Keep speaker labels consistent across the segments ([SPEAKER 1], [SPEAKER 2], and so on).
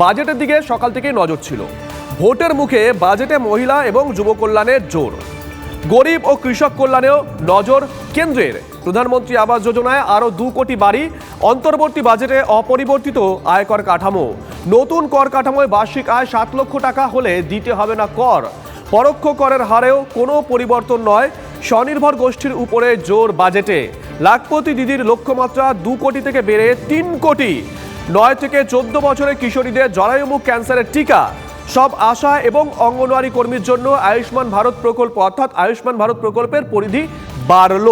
[SPEAKER 1] বাজেটের দিকে সকাল থেকেই নজর ছিল। ভোটের মুখে বাজেটে মহিলা এবং যুব কল্যাণের জোর। গরিব ও কৃষক কল্যাণেও নজর কেন্দ্রের। প্রধানমন্ত্রী আবাস যোজনায় আরও দু কোটি বাড়ি, অন্তর্বর্তী বাজেটে অপরিবর্তিত আয়কর কাঠামো। নতুন কর কাঠামোয় বার্ষিক আয় সাত লক্ষ টাকা হলে দিতে হবে না কর। পরোক্ষ করের হারেও কোনো পরিবর্তন নয়। স্বনির্ভর গোষ্ঠীর উপরে জোর বাজেটে। লাখপতি দিদির লক্ষ্যমাত্রা দু কোটি থেকে বেড়ে তিন কোটি। নয় থেকে চোদ্দ বছরের কিশোরীদের জরায়ুমুখ ক্যান্সারের টিকা। সব আশা এবং অঙ্গনওয়াড়ি কর্মীর জন্য আয়ুষ্মান ভারত প্রকল্প, অর্থাৎ আয়ুষ্মান ভারত প্রকল্পের পরিধি বাড়ল।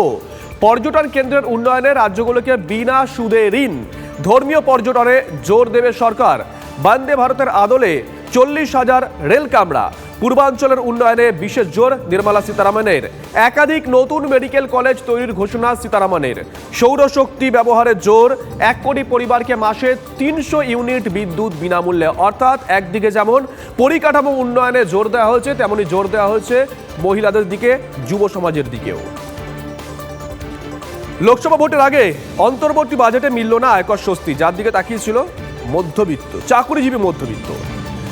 [SPEAKER 1] পর্যটন কেন্দ্রের উন্নয়নে রাজ্যগুলোকে বিনা সুদে ঋণ। ধর্মীয় পর্যটনে জোর দেবে সরকার। বন্দে ভারতের আদলে চল্লিশ হাজার রেল কামরা। পূর্বাঞ্চলের উন্নয়নে বিশেষ জোর নির্মলা সীতারামনের। একাধিক নতুন মেডিকেল কলেজ তৈরির ঘোষণা সীতারামনের। সৌরশক্তি ব্যবহারের জোর, এক কোটি পরিবারকে মাসে তিনশো ইউনিট বিদ্যুৎ বিনামূল্যে। অর্থাৎ একদিকে যেমন পরিকাঠামো উন্নয়নে জোর দেওয়া হয়েছে, তেমনি জোর দেওয়া হয়েছে মহিলাদের দিকে, যুব সমাজের দিকেও। লোকসভা ভোটের আগে অন্তর্বর্তী বাজেটে মিলল না আয়কর স্বস্তি, যার দিকে তাকিয়েছিল মধ্যবিত্ত, চাকুরিজীবী মধ্যবিত্ত।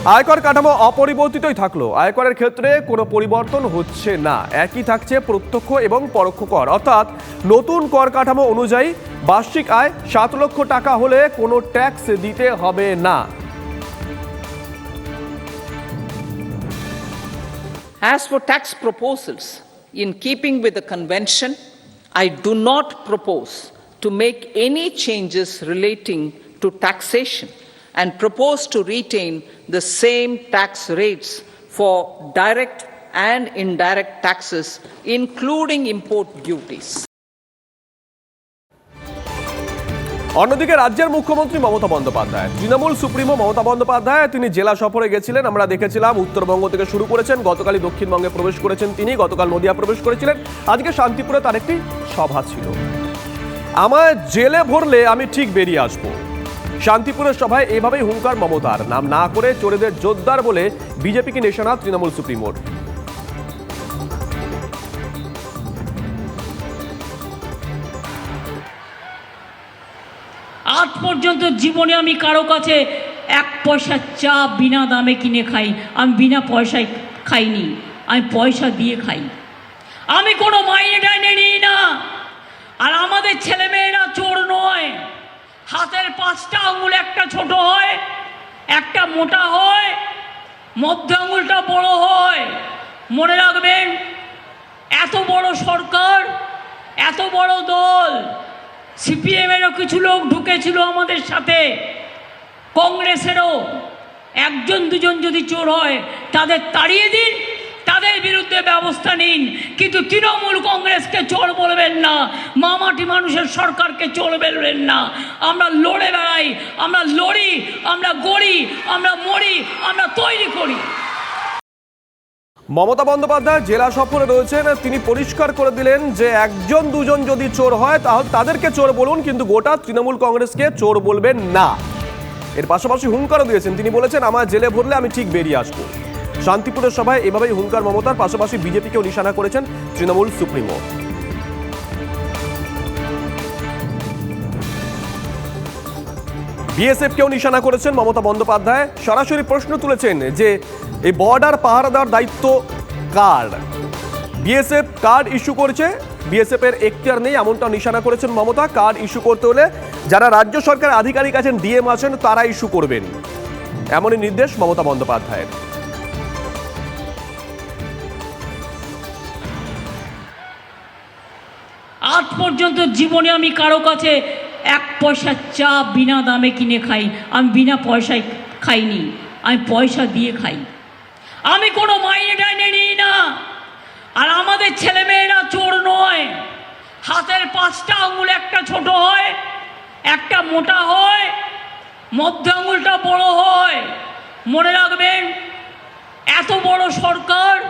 [SPEAKER 1] আয়কর কাঠামো অপরিবর্তিতই থাকল। আয়করের ক্ষেত্রে কোনো পরিবর্তন হচ্ছে না। একই থাকছে প্রত্যক্ষ এবং পরোক্ষ কর। অর্থাৎ নতুন কর কাঠামো অনুযায়ী বার্ষিক আয় সাত লক্ষ টাকা হলে কোনো ট্যাক্স দিতে হবে না।
[SPEAKER 2] As for tax proposals, in keeping with the convention, I do not propose to make any changes relating to taxation. And propose to retain the same tax rates for direct and indirect taxes, including import duties.
[SPEAKER 1] অন্যদিকে রাজ্যের মুখ্যমন্ত্রী Mamata Bandyopadhyay. Trinamool supremo Mamata Bandyopadhyay তিনি জেলা সফরে গেছিলেন আমরা দেখেছিলাম উত্তরবঙ্গ থেকে শুরু করেছেন গতকালই দক্ষিণবঙ্গে প্রবেশ করেছেন তিনি গতকাল নদিয়া প্রবেশ করেছিলেন। আজকে শান্তিপুরে তার একটি সভা ছিল। আমায় জেলে ভরলে আমি ঠিক বেরিয়ে আসব। শান্তিপুরের সভায় এভাবেই হুঙ্কার মমতার। নাম না করে চোরেদের জোরদার বলে বিজেপিকে নিশানা তৃণমূল সুপ্রিমোর
[SPEAKER 3] আজ পর্যন্ত জীবনে আমি কারও কাছে এক পয়সা চা বিনা দামে কিনে খাই। আমি বিনা পয়সায় খাইনি। আমি পয়সা দিয়ে খাই। আমি কোনো মাইনে টাইনে নিই না। আর আমাদের ছেলেমেয়েরা চোর নয়। পাঁচটা আঙুল, একটা ছোট হয়, একটা মোটা হয়, মধ্য আঙুলটা বড় হয়। মনে রাখবেন, এত বড় সরকার, এত বড় দল, সিপিএমেরও কিছু লোক ঢুকেছিল আমাদের সাথে, কংগ্রেসেরও। একজন, দুজন যদি চোর হয়, তাদের তাড়িয়ে দিন। বিরুদ্ধে ব্যবস্থা নিন, কিন্তু তৃণমূল কংগ্রেসকে চোর বলবেন না, মামাটি মানুষের সরকারকে চোর বলবেন না। আমরা লড়ে বেড়াই, আমরা লড়ি, আমরা গড়ি, আমরা মরি, আমরা তৈরি করি।
[SPEAKER 1] মমতা বন্দ্যোপাধ্যায় জেলা সফরে রয়েছেন, তিনি পরিষ্কার করে দিলেন যে একজন, দুজন যদি চোর হয়, তাহলে তাদেরকে চোর বলুন, কিন্তু গোটা তৃণমূল কংগ্রেসকে চোর বলবেন না। এর পাশাপাশি হুঙ্কারও দিয়েছেন। তিনি বলেছেন আমার জেলে ভরলে আমি ঠিক বেরিয়ে আসব। শান্তিপুরের সভায় এভাবেই হুঙ্কার মমতার পাশাপাশি বিজেপিকেও নিশানা করেছেন তৃণমূল সুপ্রিমো। বিএসএফকেও নিশানা করেছেন মমতা বন্দ্যোপাধ্যায়। সরাসরি প্রশ্ন তুলেছেন যে, এই বর্ডার পাহারাদার দায়িত্ব কার? বিএসএফ কার্ড ইস্যু করেছে? বিএসএফ এর এখতিয়ার নেই, এমনটা নিশানা করেছেন মমতা। কার্ড ইস্যু করতে হলে যারা রাজ্য সরকার আধিকারিক আছেন, ডিএম আছেন, তারা ইস্যু করবেন। এমনই নির্দেশ মমতা বন্দ্যোপাধ্যায়ের।
[SPEAKER 3] আজ পর্যন্ত জীবনে আমি কারও কাছে এক পয়সা চা বিনা দামে কিনে খাই। আমি বিনা পয়সায় খাইনি। আমি পয়সা দিয়ে খাই। আমি কোনো মাইনে টাইনে নিই না। আর আমাদের ছেলেমেয়েরা চোর নয়। হাতের পাঁচটা আঙুল, একটা ছোট হয়, একটা মোটা হয়, মধ্য আঙুলটা বড় হয়। মনে রাখবেন, এত বড় সরকার,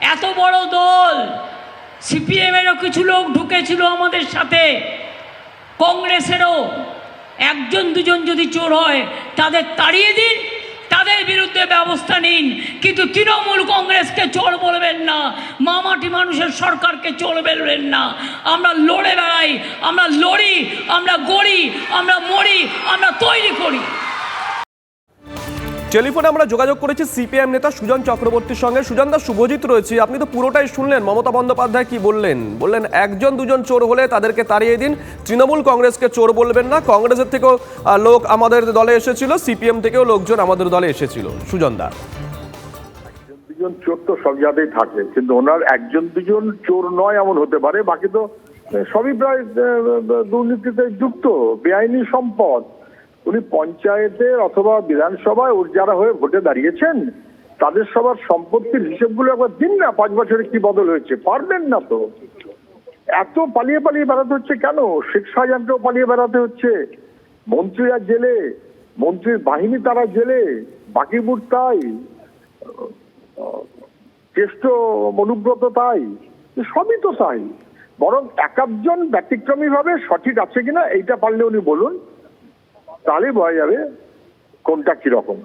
[SPEAKER 3] এত বড় দল সিপিএমেরও কিছু লোক ঢুকেছিল আমাদের সাথে। কংগ্রেসেরও। একজন, দুজন যদি চোর হয়, তাদের তাড়িয়ে দিন, তাদের বিরুদ্ধে ব্যবস্থা নিন। কিন্তু তৃণমূল কংগ্রেসকে চোর বলবেন না, মামাটি মানুষের সরকারকে চোর বলবেন না। আমরা লড়ে বেড়াই, আমরা লড়ি, আমরা গড়ি, আমরা মরি, আমরা তৈরি করি।
[SPEAKER 1] টেলিফোনে আমরা যোগাযোগ করেছি সিপিএম নেতা সুজন চক্রবর্তীর সঙ্গে। সুজন দাস শুভজিৎ রয়েছে। আপনি তো পুরোটাই শুনলেন। মমতা বন্দ্যোপাধ্যায় কি বললেন? বললেন, একজন, দুজন চোর হলে তাদেরকে তাড়িয়ে দিন। তৃণমূল কংগ্রেসকে চোর বলবেন না। কংগ্রেসের থেকেও লোক আমাদের দলে এসেছিল। সিপিএম থেকেও লোকজন আমাদের দলে এসেছিল। সুজন দা।
[SPEAKER 4] দুজন চোর তো সব জায়গাতেই থাকে কিন্তু ওনার একজন, দুজন চোর নয় এমন হতে পারে। বাকি তো সবই প্রায় দুর্নীতিতে যুক্ত। বেআইনি সম্পদ। উনি পঞ্চায়েতে অথবা বিধানসভায় ওর যারা হয়ে ভোটে দাঁড়িয়েছেন, তাদের সবার সম্পত্তির হিসেবগুলো একবার দিন না, পাঁচ বছরে কি বদল হয়েছে, পারবেন না তো। এত পালিয়ে পালিয়ে বেড়াতে হচ্ছে কেন? শেখ শাহজাহানকেও পালিয়ে বেড়াতে হচ্ছে। মন্ত্রীরা জেলে, মন্ত্রীর বাহিনী তারা জেলে বাকিবুর তাই। জ্যেষ্ঠ অনুব্রত তাই। সবই তো তাই। বরং এক ব্যতিক্রমী ভাবে সঠিক আছে কিনা, এইটা পারলে উনি বলুন। তাহলে বোঝা যাবে কোনটা কীরকম।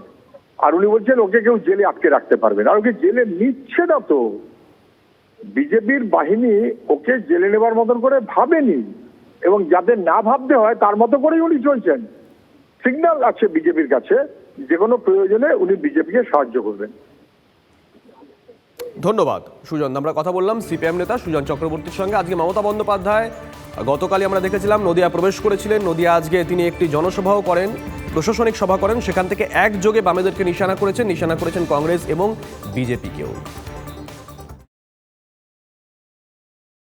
[SPEAKER 4] আর উনি বলছেন, ওকে কেউ জেলে আটকে রাখতে পারবে না। আর ওকে জেলে নিচ্ছে না তো। বিজেপির বাহিনী ওকে জেলে নেবার মতন করে ভাবেনি। এবং যাদের না ভাবতে হয়, তার মতো করেই উনি চলছেন। সিগন্যাল আছে বিজেপির কাছে, যে কোনো প্রয়োজনে উনি বিজেপিকে সাহায্য করবেন।
[SPEAKER 1] ধন্যবাদ, সুজন। আমরা কথা বললাম সিপিএম নেতা সুজন চক্রবর্তীর সঙ্গে। আজকে মমতা বন্দ্যোপাধ্যায় গতকালই আমরা দেখেছিলাম নদিয়া প্রবেশ করেছিলেন। নদিয়া আজকে তিনি একটি জনসভাও করেন, প্রশাসনিক সভা করেন। সেখান থেকে একযোগে বামেদেরকে নিশানা করেছেন নিশানা করেছেন কংগ্রেস এবং বিজেপিকেও।